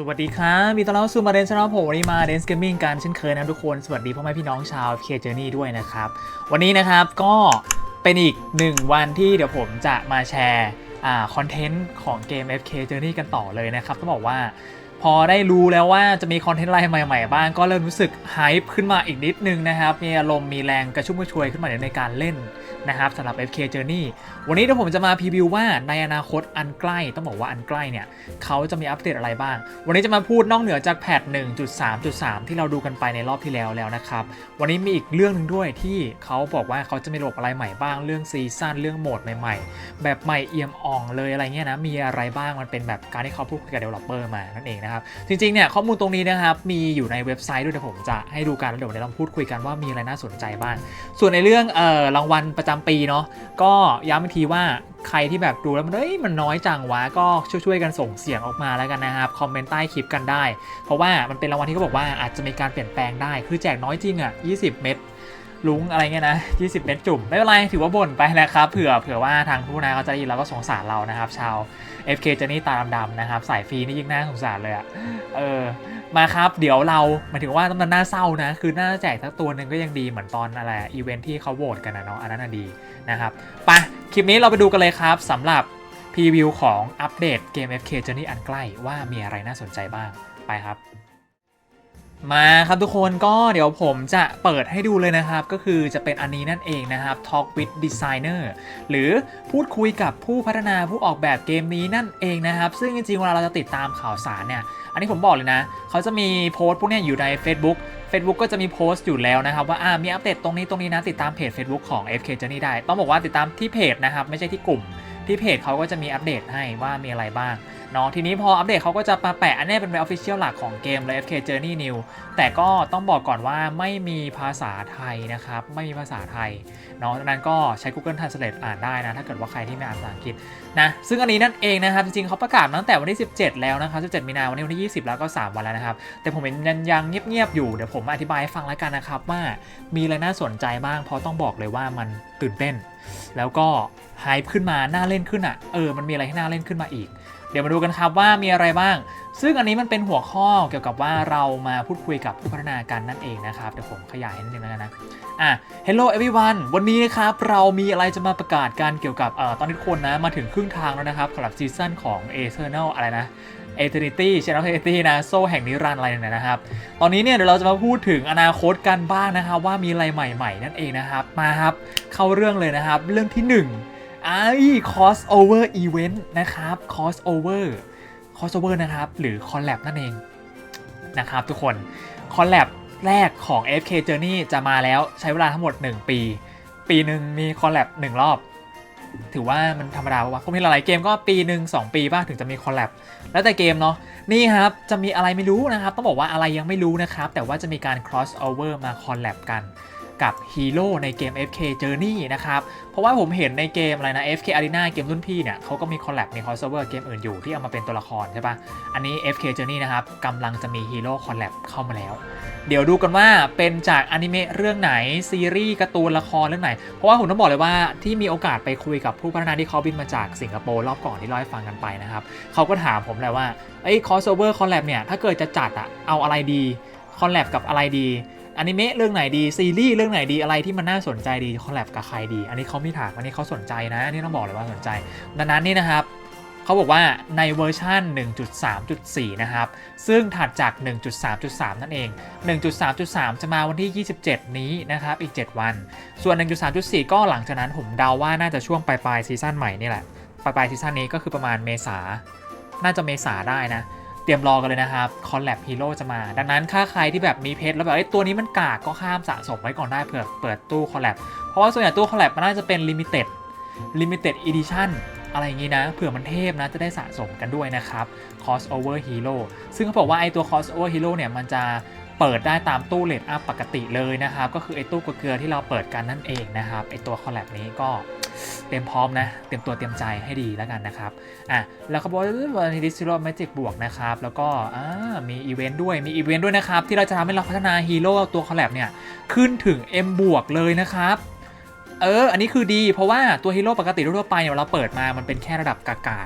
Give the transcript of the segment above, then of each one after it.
สวัสดีครับมีต้อนรับสู่มาเดนชาแนลผมวันนี้มาเดนส์เกมมิ่งกันเช่นเคยนะทุกคน สวัสดีพ่อแม่พี่น้องชาวเคเจอร์นี่ด้วยนะครับ วันนี้นะครับก็เป็นอีกหนึ่งวันที่เดี๋ยวผมจะมาแชร์คอนเทนต์ของเกม FK Journey กันต่อเลยนะครับต้องบอกว่า พอได้รู้แล้วว่าจะมีคอนเทนต์อะไรใหม่ ๆ บ้าง ก็เริ่มรู้สึกไฮป์ขึ้นมาอีกนิดนึงนะครับ มีอารมณ์มีแรงกระชุ่มกระชวยขึ้นมาในการเล่นนะครับสำหรับ FK Journey วันนี้เดี๋ยวผมจะมาพรีวิวว่าในอนาคตอันใกล้ต้องบอกว่าอันใกล้เนี่ยเขาจะมีอัปเดตอะไรบ้าง วันนี้จะมาพูดนอกเหนือจากแพท 1.3.3 ที่เราดูกันไปในรอบที่แล้วแล้วนะครับ วันนี้มีอีกเรื่องหนึ่งด้วยที่เขาบอกว่าเขาจะมีระบบอะไรใหม่บ้างเรื่องซีซั่นเรื่องโหมดใหม่ ๆ แบบใหม่เอี่ยมอ่องเลยอะไรเงี้ยนะมีอะไรบ้างมันเป็นแบบการที่เขาพูดคุยกับ developer มานั่นเองนะครับ จริงๆ เนี่ยข้อมูลตรงนี้นะครับ มีอยู่ในเว็บไซต์ด้วยเดี๋ยวผมจะให้ดูกันแล้วเดี๋ยวเราลองพูดคุยกันว่ามีอะไรน่าสนใจบ้าง ส่วนในเรื่องเอ่อรางวัลประจำปีเนาะ ก็ย้ำอีกทีว่าใครที่แบบดูแล้วมันเอ้ยมันน้อยจังวะ ก็ช่วยๆกันส่งเสียงออกมาแล้วกันนะครับ คอมเมนต์ใต้คลิปกันได้ เพราะว่ามันเป็นรางวัลที่เขาบอกว่าอาจจะมีการเปลี่ยนแปลงได้ คือแจกน้อยจริงอะ20 เม็ด ลุงอะไรเงี้ยนะ 20 เม็ดจุ่ม ไม่เป็นไร ถือว่าบ่นไปนะครับ เผื่อเผื่อว่าทางผู้นาเขาจะได้ยินแล้วก็สงสารเรานะครับ ชาว FK เจนี่ตาดำๆนะครับ สายฟรีนี่ยิ่งน่าสงสารเลยอะเออ มาครับ เดี๋ยวเราหมายถึงว่ามันน่าเศร้านะ คือน่าแจกสักตัวหนึ่งก็ยังดีเหมือนตอนอะไรอีเวนท์ที่เขาโหวตกันนะเนาะ อันนั้นดีนะครับไปะคลิปนี้เราไปดูกันเลยครับสำหรับพรีวิวของอัปเดตเกม FK Journey อันใกล้ว่ามีอะไรน่าสนใจบ้าง ไปครับ มาครับทุกคนก็เดี๋ยวผมจะเปิดให้ดูเลยนะครับ ก็คือจะเป็นอันนี้นั่นเองนะครับ Talk with Designer หรือพูดคุยกับผู้พัฒนาผู้ออกแบบเกมนี้นั่นเองนะครับ ซึ่งจริงๆเวลาเราจะติดตามข่าวสารเนี่ย อันนี้ผมบอกเลยนะ เขาจะมีโพสต์พวกนี้อยู่ใน Facebook Facebook ก็จะมีโพสต์อยู่แล้วนะครับ ว่าอ่ามีอัปเดตตรงนี้ตรงนี้นะติดตามเพจ Facebook ของ FK Journey ได้ ต้องบอกว่าติดตามที่เพจนะครับ ไม่ใช่ที่กลุ่ม ที่เพจเขาก็จะมีอัปเดตให้ว่ามีอะไรบ้างเนาะทีนี้พออัปเดตเขาก็จะมาแปะอันนี้เป็นเว็บออฟฟิเชียลหลักของเกมเลย FK Journey New แต่ก็ต้องบอกก่อนว่าไม่มีภาษาไทยนะครับ ไม่มีภาษาไทยเนาะดังนั้นก็ใช้ Google Translate อ่านได้นะ ถ้าเกิดว่าใครที่ไม่อ่านภาษาอังกฤษนะซึ่งอันนี้นั่นเองนะครับ จริงๆเขาประกาศตั้งแต่วันที่ 17 แล้วนะครับ17มีนาวันนี้วันที่ 20 แล้วก็ 3 วันแล้วนะครับ แต่ผมเห็นยังยังเงียบๆอยู่เดี๋ยวผมอธิบายให้ฟังแล้วกันนะครับว่ามีอะไรน่าสนใจบ้างเพราะต้องบอกเลยว่ามันตื่นเต้น แล้วก็ ไฮป์ขึ้นมาน่าเล่นขึ้นอะเออมันมีอะไรให้น่าเล่นขึ้นมาอีก เดี๋ยวมาดูกันครับว่ามีอะไรบ้าง ซึ่งอันนี้มันเป็นหัวข้อเกี่ยวกับว่าเรามาพูดคุยกับผู้พัฒนากันนั่นเองนะครับเดี๋ยวผมขยายให้นิดนึงแล้วกันนะอะ Hello everyone วันนี้นะครับ เรามีอะไรจะมาประกาศกันเกี่ยวกับเอ่อตอนนี้ทุกคนนะ มาถึงครึ่งทางแล้วนะครับสำหรับซีซั่นของ Eternal อะไรนะ Eternity Channel Eternity นะ โซ่แห่งนิรันดร์อะไรเนี่ยนะครับ ตอนนี้เนี่ยเดี๋ยวเราจะมาพูดถึงอนาคตกันบ้างนะครับว่ามีอะไรใหม่ๆ นั่นเองนะครับ มาครับ เข้าเรื่องเลยนะครับ เรื่องที่ 1 ไอ้ crossover event นะครับ crossover crossover นะครับ หรือ collab นั่นเองนะครับทุกคน collab แรกของ FK Journey จะมาแล้วใช้เวลาทั้งหมด 1 ปี ปีหนึ่งมี collab 1รอบ ถือว่ามันธรรมดาปะวะพวกมีหลายๆเกมก็ปีหนึ่ง2 ปีบ้างถึงจะมี collab แล้วแต่เกมเนาะนี่ครับ จะมีอะไรไม่รู้นะครับ ต้องบอกว่าอะไรยังไม่รู้นะครับ แต่ว่าจะมีการ cross over มา collab กัน กับฮีโร่ในเกม FK Journey นะครับ เพราะว่าผมเห็นในเกมอะไรนะ FK Arena เกมรุ่นพี่เนี่ยเขาก็มี collab มี crossover เกมอื่นอยู่ที่เอามาเป็นตัวละครใช่ปะอันนี้ FK Journey นะครับกำลังจะมีฮีโร่ collab เข้ามาแล้ว เดี๋ยวดูกันว่าเป็นจากอนิเมะเรื่องไหน ซีรีส์การ์ตูนละครเรื่องไหน เพราะว่าผมต้องบอกเลยว่าที่มีโอกาสไปคุยกับผู้พัฒนาที่เขาบินมาจากสิงคโปร์รอบก่อนที่เล่าให้ฟังกันไปนะครับเขาก็ถามผมแหละว่าไอ้ crossover collab เนี่ยถ้าเกิดจะจัดอะเอาอะไรดี collab กับอะไรดี อนิเมะเรื่องไหนดีซีรีส์เรื่องไหนดีอะไรที่มันน่าสนใจดีคอลแลบกับใครดี อันนี้เขาไม่ถามอันนี้เขาสนใจนะอันนี้ต้องบอกเลยว่าสนใจ ดังนั้นนี่นะครับเขาบอกว่าในเวอร์ชัน1.3.4 นะครับ ซึ่งถัดจาก 1.3.3 นั่นเอง 1.3.3 จะมาวันที่ 27 นี้นะครับ อีก 7 วัน ส่วน 1.3.4 ก็หลังจากนั้นผมเดาว่าน่าจะช่วงปลายๆซีซั่นใหม่นี่แหละ ปลายๆซีซั่นนี้ก็คือประมาณเมษา น่าจะเมษาได้นะ เตรียมรอกันเลยนะครับคอลแลบฮีโร่จะมา ดังนั้นถ้าใครที่แบบมีเพชรแล้วแบบเอ้ตัวนี้มันกากก็ข้ามสะสมไว้ก่อนได้เผื่อเปิดตู้คอลแลบเพราะว่าส่วนใหญ่ตู้คอลแลบมันน่าจะเป็นลิมิเต็ดลิมิเต็ดอีดิชั่นอะไรอย่างงี้นะเผื่อมันเทพนะจะได้สะสมกันด้วยนะครับ crossover hero ซึ่งเขาบอกว่าไอ้ตัว crossover hero เนี่ยมันจะเปิดได้ตามตู้เลดอัพปกติเลยนะครับ ก็คือไอ้ตู้เกลือที่เราเปิดกันนั่นเองนะครับไอ้ตัวคอลแลบนี้ก็ เตรียมพร้อมนะ เตรียมตัวเตรียมใจให้ดีแล้วกันนะครับ อะ แล้วเขาบอกว่าวันนี้ดิสโ o แมจิกบวกนะครับ แล้วก็อ่ามีอีเวนต์ด้วย มีอีเวนต์ด้วยนะครับ ที่เราจะทำให้เราพัฒนาฮีโร่ตัวคอลแลบเนี่ย ขึ้นถึง M บวกเลยนะครับ เออ อันนี้คือดี เพราะว่าตัวฮีโร่ปกติทั่วไปเนี่ยเราเปิดมา มันเป็นแค่ระดับกากา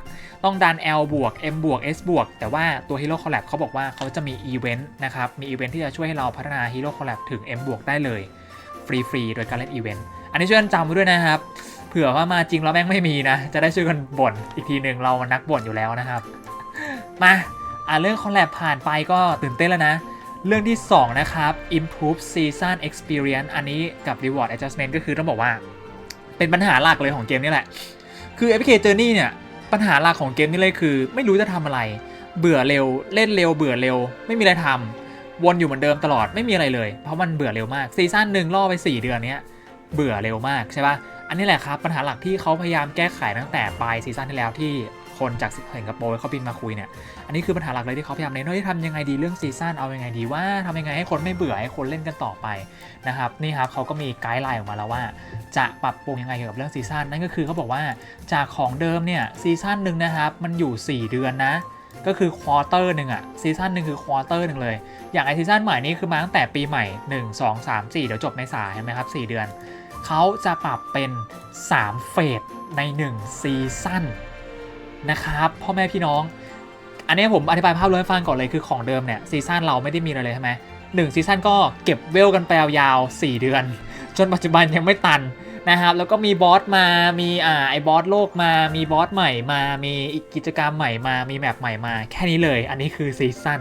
ต้องดัน L บวก M บวก S บวก แต่ว่าตัวฮีโร่คอลแลบเขาบอกว่าเขาจะมีอีเวนต์นะครับ มีอีเวนต์ที่จะช่วยให้เราพัฒนาฮีโร่คอลแลบถึง M บวกได้เลย ฟรี ๆ โดยการเล่นอีเวนต์ อันนี้ช่วยกันจำไว้ด้วยนะครับ เผื่อว่ามาจริงแล้วแม่งไม่มีนะ จะได้ช่วยกันบ่นอีกทีหนึ่งเรามันนักบ่นอยู่แล้วนะครับ มาอ่าเรื่องคอลแลบผ่านไปก็ตื่นเต้นแล้วนะ เรื่องที่ 2 นะครับ improve season experience อันนี้กับ reward adjustment ก็คือต้องบอกว่า เป็นปัญหาหลักเลยของเกมนี้แหละ คือ APK Journey เนี่ยปัญหาหลักของเกมนี้เลยคือ ไม่รู้จะทำอะไร เบื่อเร็วเล่นเร็ว เบื่อเร็ว ไม่มีอะไรทำวนอยู่เหมือนเดิมตลอดไม่มีอะไรเลย เพราะมันเบื่อเร็วมากซีซั่นหนึ่งล่อไป 4 เดือนเนี้ยเบื่อเร็วมากใช่ปะ อันนี้แหละครับปัญหาหลักที่เขาพยายามแก้ไขตั้งแต่ปลายซีซั่นที่แล้วที่คนจากสิงคโปร์เขาบินมาคุยเนี่ย อันนี้คือปัญหาหลักเลยที่เขาพยายามเน้นว่าจะทำยังไงดีเรื่องซีซั่นเอายังไงดีว่าทำยังไงให้คนไม่เบื่อให้คนเล่นกันต่อไปนะครับนี่ครับเขาก็มีไกด์ไลน์ออกมาแล้วว่า จะปรับปรุงยังไงเกี่ยวกับเรื่องซีซั่นนั่นก็คือเขาบอกว่าจากของเดิมเนี่ยซีซั่นหนึ่งนะครับมันอยู่ 4 เดือนนะก็คือควอเตอร์หนึ่งอะซีซั่นหนึ่งคือควอเตอร์หนึ่งเลย อย่างไอซีซั่นใหม่นี้คือมาตั้งแต่ปีใหม่ 1 2 3 4 เดี๋ยวจบในสายเห็นไหมครับ 4 เดือน เขาจะปรับเป็น 3 เฟสใน 1 ซีซั่นนะครับพ่อแม่พี่น้อง อันนี้ผมอธิบายภาพรวมให้ฟังก่อนเลยคือของเดิมเนี่ยซีซั่นเราไม่ได้มีอะไรเลยใช่ไหมหนึ่งซีซั่นก็เก็บเวลกันไปยาวๆ4 เดือน จนปัจจุบันยังไม่ตันนะครับแล้วก็มีบอสมามีอ่าไอบอสโลกมามีบอสใหม่มามีอีกกิจกรรมใหม่มามีแมปใหม่มา แค่นี้เลย อันนี้คือซีซั่น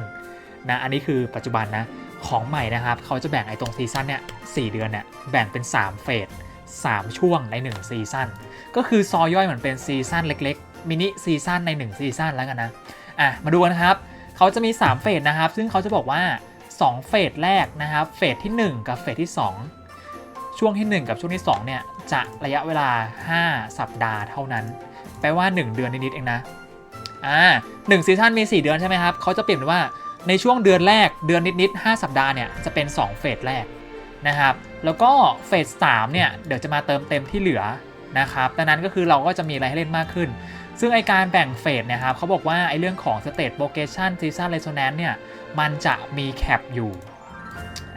นะอันนี้คือปัจจุบันนะ ของใหม่นะครับ เขาจะแบ่งไอ้ตรงซีซั่นเนี่ยสเดือนเนี่ยแบ่งเป็น 3 เฟส3 ช่วงใน 1 ซีซั่นก็คือซอยย่อยเหมือนเป็นซีซั่นเล็กๆมินิซีซั่นใน 1 ซีซั่นแล้วกันนะอะมาดูกันครับ เขาจะมี 3 เฟสนะครับ ซึ่งเขาจะบอกว่า 2 เฟสแรกนะครับ เฟสที่ 1 กับเฟสที่ 2 ช่วงที่ 1 กับช่วงที่ 2 เนี่ยจะระยะเวลา 5 สัปดาห์เท่านั้น แปลว่า 1 เดือนนิดๆเองนะอ่าหนึ่งซีซั่นมี 4 เดือนใช่ไหมครับเขาจะเปลี่ยนเป็นว่า ในช่วงเดือนแรกเดือนนิดๆ5สัปดาห์เนี่ยจะเป็น 2 เฟสแรกนะครับ แล้วก็เฟส3เนี่ยเดี๋ยวจะมาเติมเต็มที่เหลือนะครับดังนั้นก็คือเราก็จะมีอะไรให้เล่นมากขึ้น ซึ่งไอการแบ่งเฟสเนี่ยครับเขาบอกว่าไอเรื่องของ State Location Season Resonance เนี่ยมันจะมีแคปอยู่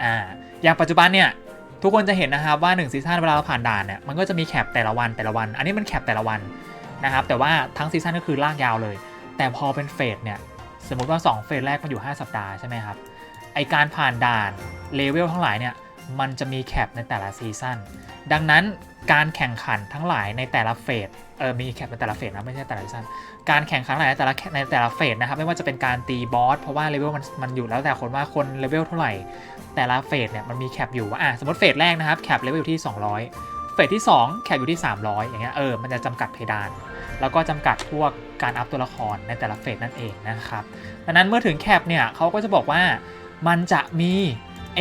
อ่าอย่างปัจจุบันเนี่ยทุกคนจะเห็นนะครับว่า1ซีซั่นเวลาเราผ่านด่านเนี่ยมันก็จะมีแคปแต่ละวันแต่ละวัน อันนี้มันแคปแต่ละวันนะครับแต่ว่าทั้งซีซั่นก็คือลากยาวเลย แต่พอเป็นเฟสเนี่ย สมมติว่า 2 เฟสแรกมันอยู่ 5 สัปดาห์ใช่ไหมครับ ไอการผ่านด่านเลเวลทั้งหลายเนี่ย มันจะมีแคปในแต่ละซีซั่น ดังนั้นการแข่งขันทั้งหลายในแต่ละเฟส เออ มีแคปในแต่ละเฟสนะ ไม่ใช่แต่ละซีซั่น การแข่งขันทั้งหลายในแต่ละในแต่ละเฟสนะครับ ไม่ว่าจะเป็นการตีบอส เพราะว่าเลเวลมันมันอยู่แล้วแต่คนว่าคนเลเวลเท่าไหร่ แต่ละเฟสเนี่ยมันมีแคปอยู่ว่า อะ สมมติเฟสแรกนะครับ แคปเลเวลอยู่ที่ 200 เฟสที่ 2 แคปอยู่ที่ 300 อย่างเงี้ย เออ มันจะจำกัดเพดาน แล้วก็จำกัดพวกการอัพตัวละครในแต่ละเฟสนั่นเองนะครับดังนั้นเมื่อถึงแคปเนี่ยเขาก็จะบอกว่ามันจะมี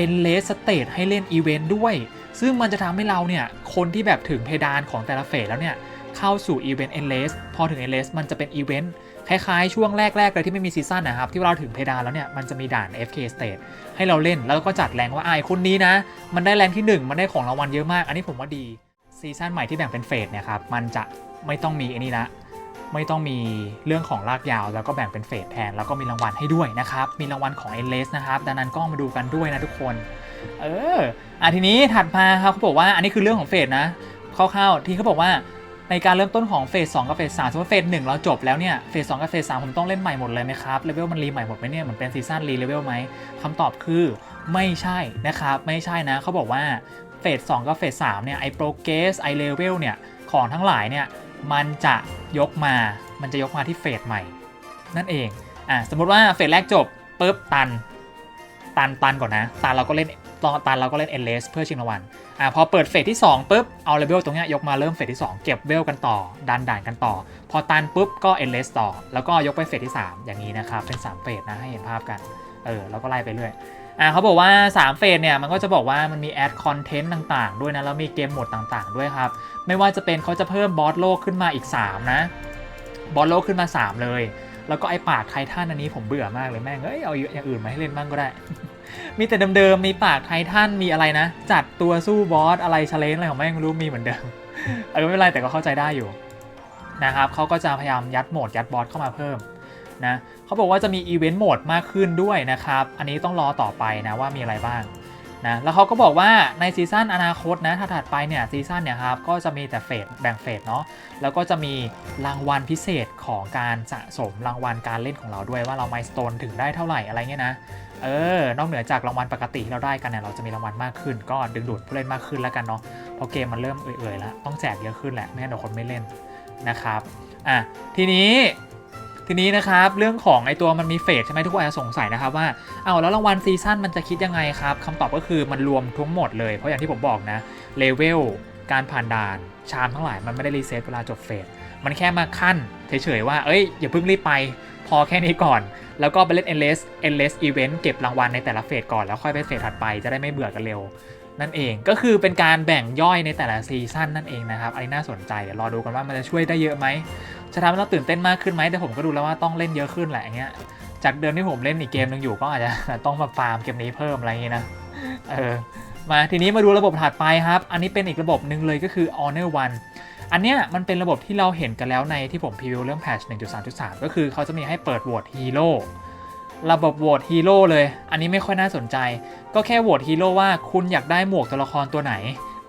endless state ให้เล่นอีเวนต์ด้วย ซึ่งมันจะทำให้เราเนี่ย คนที่แบบถึงเพดานของแต่ละเฟสแล้วเนี่ย เข้าสู่อีเวนต์ endless พอถึง endless มันจะเป็นอีเวนต์คล้ายๆ ช่วงแรก ๆ เลยที่ไม่มีซีซั่นนะครับ ที่เราถึงเพดานแล้วเนี่ย มันจะมีด่าน FK State ให้เราเล่นแล้วก็จัดแรงว่าไอ้คนนี้นะ มันได้แรงที่ 1 มันได้ของรางวัลเยอะมาก อันนี้ผมว่าดีซีซั่นใหม่ที่แบ่งเป็นเฟสเนี่ยครับมันจะ ไม่ต้องมีไอ้นี่ละไม่ต้องมีเรื่องของลากยาว แล้วก็แบ่งเป็นเฟสแทน แล้วก็มีรางวัลให้ด้วยนะครับ มีรางวัลของ e n l e s นะครับ ดังนั้นก็มาดูกันด้วยนะทุกคน เอออะทีนี้ถัดมาครับเขาบอกว่าอันนี้คือเรื่องของเฟสนะคร่าวๆที่เขาบอกว่าในการเริ่มต้นของเฟส2กับเฟส3สมมติเฟส1เราจบแล้วเนี่ยเฟส2กับเฟส3ผมต้องเล่นใหม่หมดเลยไหมครับเลเวลมันรีใหม่หมดไหมเนี่ยเหมือนเป็นซีซั่นรีเลเวลไหมคำตอบคือไม่ใช่นะครับไม่ใช่นะเขาบอกว่าเฟส2กับเฟส3เนี่ยไอโปรเกสไอเลเวลเนี่ยของทั้งหลายเนี่ย มันจะยกมา มันจะยกมาที่เฟสใหม่ นั่นเอง อะสมมติว่าเฟสแรกจบปุ๊บตัน ตันตันก่อนนะ ตันเราก็เล่นตอนตันเราก็เล่น endless เพื่อชิงรางวัล อะพอเปิดเฟสที่2ปุ๊บ เอาเลเวลตรงเนี้ยยกมาเริ่มเฟสที่ 2 เก็บเวลกันต่อ ดันด่านกันต่อ พอตันปุ๊บก็ endless ต่อ แล้วก็ยกไปเฟสที่ 3 อย่างนี้นะครับ เป็น 3 เฟสนะให้เห็นภาพกัน เออแล้วก็ไล่ไปเรื่อย อะเขาบอกว่า 3 เฟสเนี่ยมันก็จะบอกว่ามันมีแอดคอนเทนต์ต่างๆ ด้วยนะ แล้วมีเกมโหมดต่างๆ ด้วยครับ ไม่ว่าจะเป็นเขาจะเพิ่มบอสโลกขึ้นมาอีก 3 นะ บอสโลกขึ้นมา 3 เลย แล้วก็ไอ้ปากไททันอันนี้ผมเบื่อมากเลยแม่งเอ้ยเอาอย่างอื่นมาให้เล่นบ้างก็ได้ มีแต่เดิมๆมีปากไททันมีอะไรนะ จัดตัวสู้บอสอะไรเชาเลนอะไรของแม่งรู้มีเหมือนเดิมเออไม่เป็นไรแต่ก็เข้าใจได้อยู่นะครับเขาก็จะพยายามยัดโหมดยัดบอสเข้ามาเพิ่ม นะเขาบอกว่าจะมีอีเวนต์โหมดมากขึ้นด้วยนะครับ อันนี้ต้องรอต่อไปนะว่ามีอะไรบ้างนะแล้วเขาก็บอกว่าในซีซั่นอนาคตนะถ้าถัดไปเนี่ยซีซั่นเนี่ยครับก็จะมีแต่เฟสแบ่งเฟสเนาะแล้วก็จะมีรางวัลพิเศษของการสะสมรางวัลการเล่นของเราด้วยว่าเราไมสโตนถึงได้เท่าไหร่อะไรเงี้ยนะเออนอกเหนือจากรางวัลปกติที่เราได้กันเนี่ยเราจะมีรางวัลมากขึ้น ก็ดึงดูดผู้เล่นมากขึ้นแล้วกันเนาะเพราะเกมมันเริ่มเอื่อยๆแล้วต้องแจกเยอะขึ้นแหละไม่งั้นเดี๋ยวคนไม่เล่นนะครับอะทีนี้ ทีนี้นะครับเรื่องของไอตัวมันมีเฟสใช่ไหมทุกคนอาจจะสงสัยนะครับว่าเอาแล้วรางวัลซีซั่นมันจะคิดยังไงครับคำตอบก็คือมันรวมทั้งหมดเลย เพราะอย่างที่ผมบอกนะเลเวลการผ่านด่านชามทั้งหลายมันไม่ได้รีเซ็ตเวลาจบเฟสมันแค่มาขั้นเฉยๆว่าเอ้ยอย่าเพิ่งรีบไปพอแค่นี้ก่อน แล้วก็ไปเล่น endless endless event เก็บรางวัลในแต่ละเฟสก่อนแล้วค่อยไปเฟสถัดไปจะได้ไม่เบื่อกันเร็ว นั่นเองก็คือเป็นการแบ่งย่อยในแต่ละซีซั่นนั่นเองนะครับอันนี้น่าสนใจเดี๋ยวรอดูกันว่ามันจะช่วยได้เยอะไหมจะทำให้เราตื่นเต้นมากขึ้นไหมแต่ผมก็ดูแล้วว่าต้องเล่นเยอะขึ้นแหละอย่างเงี้ยจากเดิมที่ผมเล่นอีกเกมหนึงอยู่ก็อาจจะต้องมาฟาร์มเกมนี้เพิ่มอะไรอย่างงี้นะเออมาทีนี้มาดูระบบถัดไปครับ อันนี้เป็นอีกระบบหนึ่งเลยก็คือ Honor One อันเนี้ยมันเป็นระบบที่เราเห็นกันแล้วในที่ผมพรีวิวเรื่องแพทช1.3.3 ก็คือเขาจะมีให้เปิดโหวตฮีโร่ ระบบโหวตฮีโร่เลย อันนี้ไม่ค่อยน่าสนใจ ก็แค่โหวตฮีโร่ว่าคุณอยากได้หมวกตัวละครตัวไหน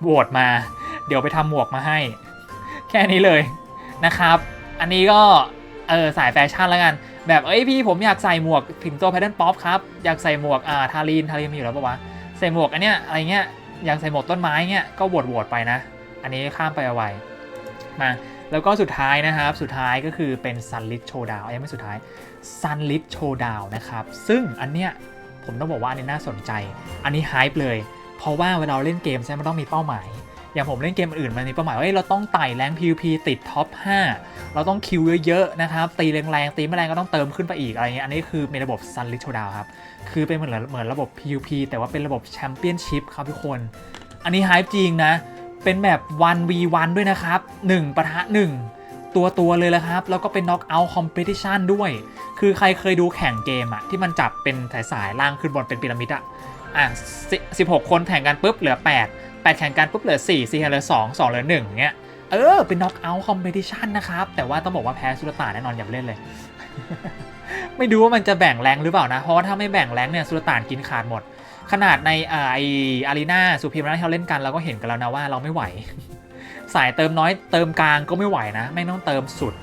โหวตมา เดี๋ยวไปทำหมวกมาให้ แค่นี้เลยนะครับ อันนี้ก็ เออสายแฟชั่นแล้วกัน แบบเอ้ยพี่ผมอยากใส่หมวกถึงตัวแพทเทิร์นป๊อปครับ อยากใส่หมวก อ่า ทารีน ทารีนมีอยู่แล้วปะวะ ใส่หมวกอันเนี้ย อะไรเงี้ย อยากใส่หมวกต้นไม้เงี้ย ก็โหวตโหวตไปนะ อันนี้ข้ามไปเอาไว้มา แล้วก็สุดท้ายนะครับ สุดท้ายก็คือเป็น Sunlit Showdown ยังไม่สุดท้าย Sunlit Showdown นะครับ ซึ่งอันเนี้ยผมต้องบอกว่าอันนี้น่าสนใจ อันนี้ hype เลย เพราะว่าเวลาเล่นเกมใช่ไหมมันต้องมีเป้าหมาย อย่างผมเล่นเกมอื่นมันมีเป้าหมายว่าเราต้องไต่แรง PVP ติดท็อป 5 เราต้องคิวเยอะๆนะครับ ตีแรงๆ ตีไม่แรงก็ต้องเติมขึ้นไปอีกอะไรเงี้ย อันนี้คือมีระบบ Sunlit Showdown ครับ คือเป็นเหมือนเหมือนระบบ PVP แต่ว่าเป็นระบบแชมเปี้ยนชิพครับทุกคน อันนี้ hype จริงนะ เป็นแบบ 1v1 ด้วยนะครับ 1ประทะ 1 ตัวตัวเลยละครับ แล้วก็เป็น knockout competition ด้วย คือใครเคยดูแข่งเกมอะที่มันจับเป็นสายสายๆล่างขึ้นบนเป็นพีระมิดอะอะสิ16คนแข่งกันปุ๊บเหลือ 8 8 แข่งกันปุ๊บเหลือ4 4แข่เหลือ2 2เหลือ1อย่างเงี้ยเออ เป็น knockout competition นะครับ แต่ว่าต้องบอกว่าแพ้สุลต่านแน่นอนอย่าไปเล่นเลย ไม่ดูว่ามันจะแบ่งแรงหรือเปล่านะ เพราะว่าถ้าไม่แบ่งแรงเนี่ยสุลต่านกินขาดหมด ขนาดในอไออารีนาสุพีมนะที่เราเล่นกันเราก็เห็นกันแล้วนะว่าเราไม่ไหว สายเติมน้อยเติมกลางก็ไม่ไหวนะไม่ต้องเติมสุด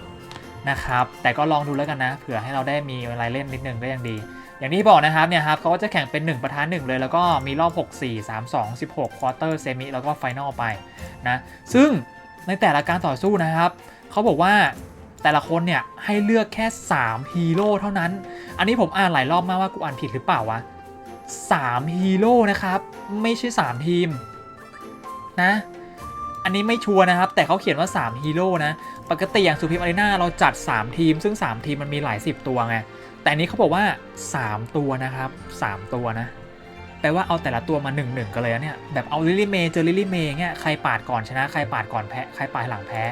นะครับ แต่ก็ลองดูแล้วกันนะ เผื่อให้เราได้มีอะไรเล่นนิดนึงก็ยังดี อย่างที่บอกนะครับเนี่ยครับเขาก็จะแข่งเป็น 1 ประธาน 1 เลย แล้วก็มีรอบ 6 4 3 2 16 ควอเตอร์เซมิแล้วก็ไฟนอลไปนะ ซึ่งในแต่ละการต่อสู้นะครับเขาบอกว่าแต่ละคนเนี่ยให้เลือกแค่ 3 ฮีโร่เท่านั้น อันนี้ผมอ่านหลายรอบมากว่ากูอ่านผิดหรือเปล่าวะ 3ฮีโร่นะครับ ไม่ใช่ 3 ทีม นะ อันนี้ไม่ชัวร์นะครับ แต่เขาเขียนว่า 3 ฮีโร่นะ ปกติอย่างสุพิมอารีนาเราจัด 3 ทีม ซึ่ง 3 ทีมมันมีหลาย 10 ตัวไง แต่อันนี้เขาบอกว่า 3 ตัวนะครับ 3 ตัวนะ แปลว่าเอาแต่ละตัวมา1นึกันเลยนะเนี่ย แบบเอาลิลี่เมย์เจอลิลี่เมย์เงี้ย ใครปาดก่อนชนะ ใครปาดก่อนแพ้ ใครปาดหลังแพ้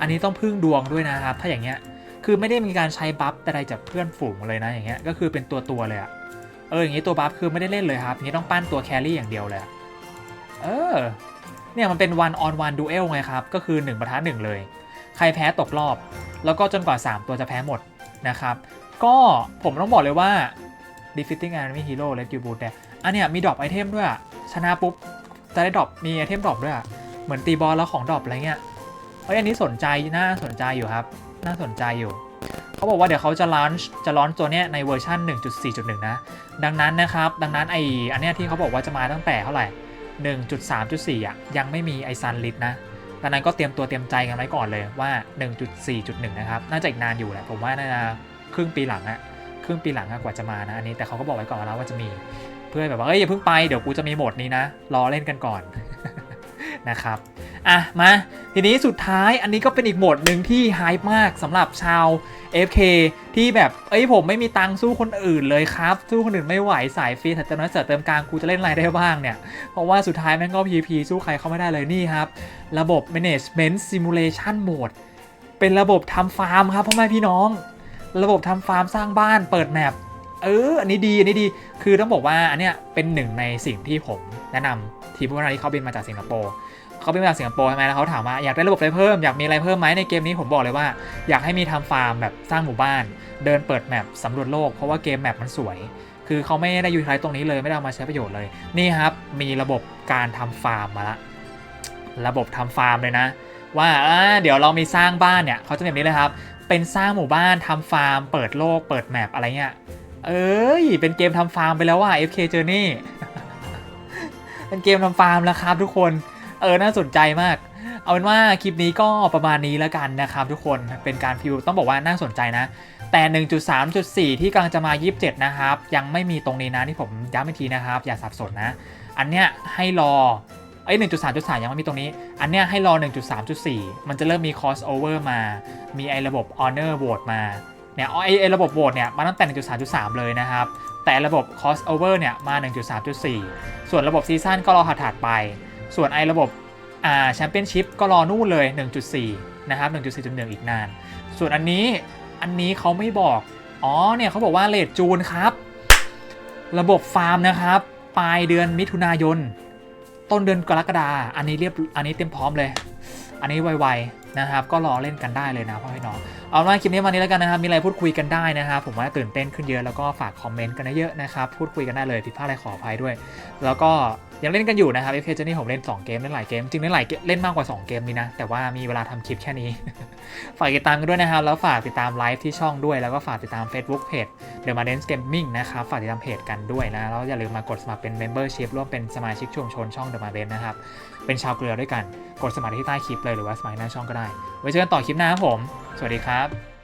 อันนี้ต้องพึ่งดวงด้วยนะครับ ถ้าอย่างเงี้ย คือไม่ได้มีการใช้บัฟแต่ใดจากเพื่อนฝูงเลยนะ อย่างเงี้ย ก็คือเป็นตัวตัวเลยอะ เอออย่างนี้ตัวบัฟคือไม่ได้เล่นเลยครับนี้ต้องปั้นตัวแครี่อย่างเดียวเลยเออเนี่ยมันเป็น one on one duel ไงครับ ก็คือ1ประทะ1เลย ใครแพ้ตกรอบ แล้วก็จนกว่า 3 ตัวจะแพ้หมดนะครับ ก็ผมต้องบอกเลยว่า defeating enemy hero let you boot เนี่ยอันเนี้ยมีดรอปไอเทมด้วย ชนะปุ๊บจะได้ดรอปมีไอเทมดรอปด้วยเหมือนตีบอลแล้วของดรอปอะไรเงี้ยเฮ้ยอันนี้สนใจน่าสนใจอยู่ครับ น่าสนใจอยู่ เขาบอกว่าเดี๋ยวเขาจะลอนจะลอนตัวเนี้ยในเวอร์ชัน1.4.1 นะ ดังนั้นนะครับ ดังนั้นไออันเนี้ยที่เขาบอกว่าจะมาตั้งแต่เท่าไหร่ 1.3.4 อะ ยังไม่มีไอซันลิตนะ ดังนั้นก็เตรียมตัวเตรียมใจกันไว้ก่อนเลยว่า 1.4.1 นะครับ น่าจะอีกนานอยู่แหละ ผมว่าน่าจะครึ่งปีหลังอะครึ่งปีหลังกว่าจะมานะ อันนี้แต่เขาก็บอกไว้ก่อนแล้วว่าจะมี เพื่อแบบว่าเอ้ยอย่าเพิ่งไป เดี๋ยวกูจะมีโหมดนี้นะ รอเล่นกันก่อน นะครับอะมาทีนี้สุดท้ายอันนี้ก็เป็นอีกโหมดหนึ่งที่ไฮป์มากสำหรับชาว FK ที่แบบเอ้ยผมไม่มีตังค์สู้คนอื่นเลยครับ สู้คนอื่นไม่ไหวสายฟรีแต่เติมน้อยเสร์ฟเติมกลางกูจะเล่นอะไรได้บ้างเนี่ย เพราะว่าสุดท้ายแม่งก็ PVP สู้ใครเข้าไม่ได้เลยนี่ครับ ระบบ management simulation mode เป็นระบบทำฟาร์มครับพ่อแม่พี่น้อง ระบบทำฟาร์มสร้างบ้านเปิดแมปเออ อันนี้ดี อันนี้ดี คือต้องบอกว่าอันเนี้ยเป็นหนึ่งในสิ่งที่ผมแนะนำทีมผู้พัฒนาที่เขาบินมาจากสิงคโปร์ เขาบินมาจากสิงคโปร์ใช่ไหมแล้วเขาถามว่าอยากได้ระบบอะไรเพิ่มอยากมีอะไรเพิ่มไหมในเกมนี้ผมบอกเลยว่า อยากให้มีทำฟาร์มแบบสร้างหมู่บ้าน เดินเปิดแมปสำรวจโลกเพราะว่าเกมแมปมันสวย คือเขาไม่ได้ยูทิลตรงนี้เลยไม่ได้อามาใช้ประโยชน์เลยนี่ครับมีระบบการทำฟาร์มมาละระบบทำฟาร์มเลยนะว่าอ่าเดี๋ยวเรามีสร้างบ้านเนี่ยเขาจะแบบนี้เลยครับ เป็นสร้างหมู่บ้านทำฟาร์ม เปิดโลก เปิดแมปอะไรเงี้ยเอ้ยเป็นเกมทำฟาร์มไปแล้วว่า FK Journey เป็นเกมทำฟาร์มแล้วครับทุกคน เออ น่าสนใจมาก เอาเป็นว่าคลิปนี้ก็ประมาณนี้แล้วกันนะครับทุกคน เป็นการพิวต้องบอกว่าน่าสนใจนะ แต่ 1.3.4 ที่กำลังจะมา 27 นะครับ ยังไม่มีตรงนี้นะที่ผมย้ำอีกทีนะครับ อย่าสับสนนะ อันเนี้ยให้รอเอ้ย1.3.3 ยังไม่มีตรงนี้ อันเนี้ยให้รอ 1.3.4 มันจะเริ่มมี crossover มา มีไอ้ระบบ honor vote มา เนี่ยไอ้ไอ้ระบบโหวตเนี่ยมาตั้งแต่ 1.3.3 เลยนะครับ แต่ระบบ crossover เนี่ยมา 1.3.4 ส่วนระบบซีซั่นก็รอถัดๆไป ส่วนไอ้ระบบแชมเปี้ยนชิพก็รอนู่นเลย 1.4 นะครับ 1.4.1 อีกนาน ส่วนอันนี้อันนี้เขาไม่บอก อ๋อเนี่ยเขาบอกว่าเลทจูนครับ ระบบฟาร์มนะครับ ปลายเดือนมิถุนายน ต้นเดือนกรกฎาอันนี้เรียบอันนี้เต็มพร้อมเลย อันนี้ไวๆนะครับ ก็รอเล่นกันได้เลยนะพ่อพี่น้องเอาล่ะคลิปนี้มานี้แล้วกันนะครับ มีอะไรพูดคุยกันได้นะครับผมว่าตื่นเต้นขึ้นเยอะแล้วก็ฝากคอมเมนต์กันเยอะๆนะครับพูดคุยกันได้เลยผิดพลาดอะไรขออภัยด้วย แล้วก็ ยังเล่นกันอยู่นะครับ FK Journey ผมเล่น 2 เกมเล่นหลายเกม จริงเล่นหลายเล่นมากกว่า 2 เกมนี้นะ แต่ว่ามีเวลาทำคลิปแค่นี้ ฝากติดตามกันด้วยนะครับ แล้วฝากติดตามไลฟ์ที่ช่องด้วย แล้วก็ฝากติดตาม Facebook Page The m a d e n s Gaming นะครับ ฝากติดตามเพจกันด้วยนะ แล้วอย่าลืมมากดสมัครเป็น Membership ร่วมเป็นสมาชิกชุมชนช่อง The m a d e n นะครับ เป็นชาวเกลือด้วยกัน กดสมัครที่ใต้คลิปเลยหรือว่าสมัครหน้าช่องก็ได้ ไว้เจอกันต่อคลิปหน้าครับผม สวัสดีครับ